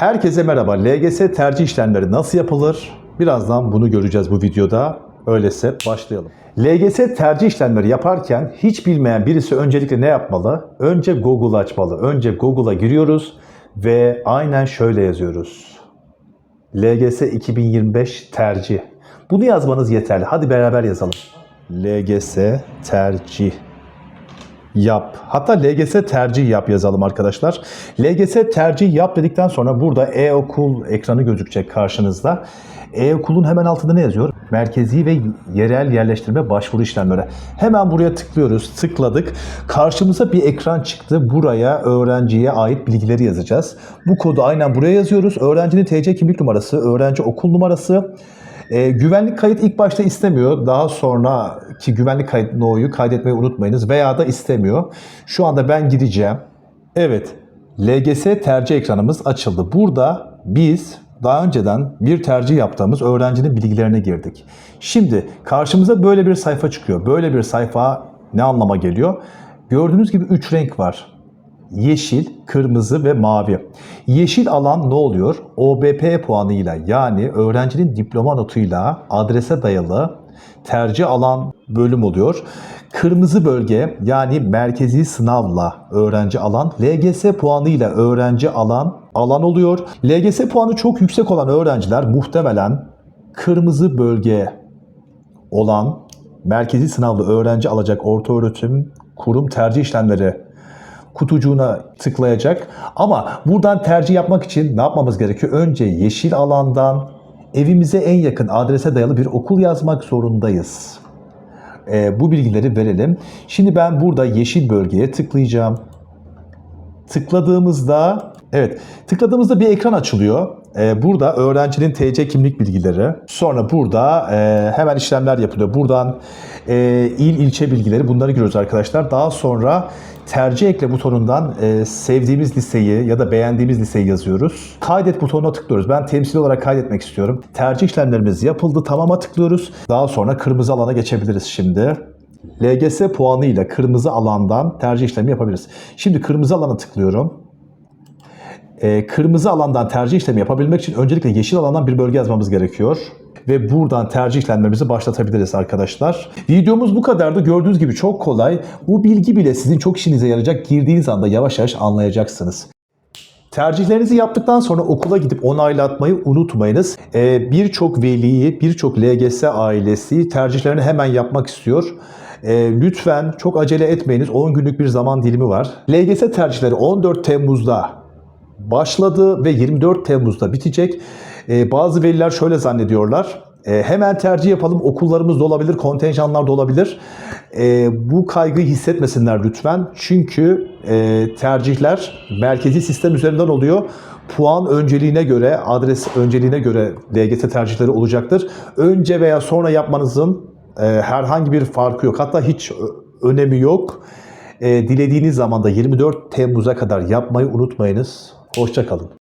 Herkese merhaba. LGS tercih işlemleri nasıl yapılır? Birazdan bunu göreceğiz bu videoda. Öyleyse başlayalım. LGS tercih işlemleri yaparken hiç bilmeyen birisi öncelikle ne yapmalı? Önce Google açmalı. Önce Google'a giriyoruz ve aynen şöyle yazıyoruz. LGS 2025 tercih. Bunu yazmanız yeterli. Hadi beraber yazalım. LGS tercih yap. Hatta LGS tercih yap yazalım arkadaşlar. LGS tercih yap dedikten sonra burada e-okul ekranı gözükecek karşınızda. E-okulun hemen altında ne yazıyor? Merkezi ve yerel yerleştirme başvuru işlemleri. Hemen buraya tıklıyoruz. Tıkladık. Karşımıza bir ekran çıktı. Buraya öğrenciye ait bilgileri yazacağız. Bu kodu aynen buraya yazıyoruz. Öğrencinin TC kimlik numarası, öğrenci okul numarası, e, güvenlik kayıt ilk başta istemiyor. Daha sonraki güvenlik kayıt no'yu kaydetmeyi unutmayınız veya da istemiyor. Şu anda ben gideceğim. Evet, LGS tercih ekranımız açıldı. Burada biz daha önceden bir tercih yaptığımız öğrencinin bilgilerine girdik. Şimdi karşımıza böyle bir sayfa çıkıyor. Böyle bir sayfa ne anlama geliyor? Gördüğünüz gibi 3 renk var yeşil, kırmızı ve mavi. Yeşil alan ne oluyor? OBP puanıyla yani öğrencinin diploma notuyla adrese dayalı tercih alan bölüm oluyor. Kırmızı bölge yani merkezi sınavla öğrenci alan, LGS puanıyla öğrenci alan alan oluyor. LGS puanı çok yüksek olan öğrenciler muhtemelen kırmızı bölge olan merkezi sınavlı öğrenci alacak orta öğretim kurum tercih işlemleri kutucuğuna tıklayacak. Ama buradan tercih yapmak için ne yapmamız gerekiyor? Önce yeşil alandan evimize en yakın adrese dayalı bir okul yazmak zorundayız. Ee, bu bilgileri verelim. Şimdi ben burada yeşil bölgeye tıklayacağım. Tıkladığımızda evet tıkladığımızda bir ekran açılıyor. Ee, burada öğrencinin TC kimlik bilgileri. Sonra burada e, hemen işlemler yapılıyor. Buradan e, il ilçe bilgileri bunları görüyoruz arkadaşlar. Daha sonra tercih ekle butonundan e, sevdiğimiz liseyi ya da beğendiğimiz liseyi yazıyoruz. Kaydet butonuna tıklıyoruz. Ben temsil olarak kaydetmek istiyorum. Tercih işlemlerimiz yapıldı. Tamama tıklıyoruz. Daha sonra kırmızı alana geçebiliriz şimdi. LGS puanıyla kırmızı alandan tercih işlemi yapabiliriz. Şimdi kırmızı alana tıklıyorum. Ee, kırmızı alandan tercih işlemi yapabilmek için öncelikle yeşil alandan bir bölge yazmamız gerekiyor. Ve buradan tercih işlemlerimizi başlatabiliriz arkadaşlar. Videomuz bu kadardı. Gördüğünüz gibi çok kolay. Bu bilgi bile sizin çok işinize yarayacak. Girdiğiniz anda yavaş yavaş anlayacaksınız. Tercihlerinizi yaptıktan sonra okula gidip onaylatmayı unutmayınız. Ee, birçok veliyi, birçok LGS ailesi tercihlerini hemen yapmak istiyor. Ee, lütfen çok acele etmeyiniz. 10 günlük bir zaman dilimi var. LGS tercihleri 14 Temmuz'da başladı ve 24 Temmuz'da bitecek. Ee, bazı veliler şöyle zannediyorlar. Ee, hemen tercih yapalım. Okullarımız da olabilir, kontenjanlar da olabilir. Ee, bu kaygıyı hissetmesinler lütfen. Çünkü e, tercihler merkezi sistem üzerinden oluyor. Puan önceliğine göre, adres önceliğine göre LGS tercihleri olacaktır. Önce veya sonra yapmanızın e, herhangi bir farkı yok. Hatta hiç önemi yok. E, dilediğiniz zaman da 24 Temmuz'a kadar yapmayı unutmayınız. Hoşçakalın.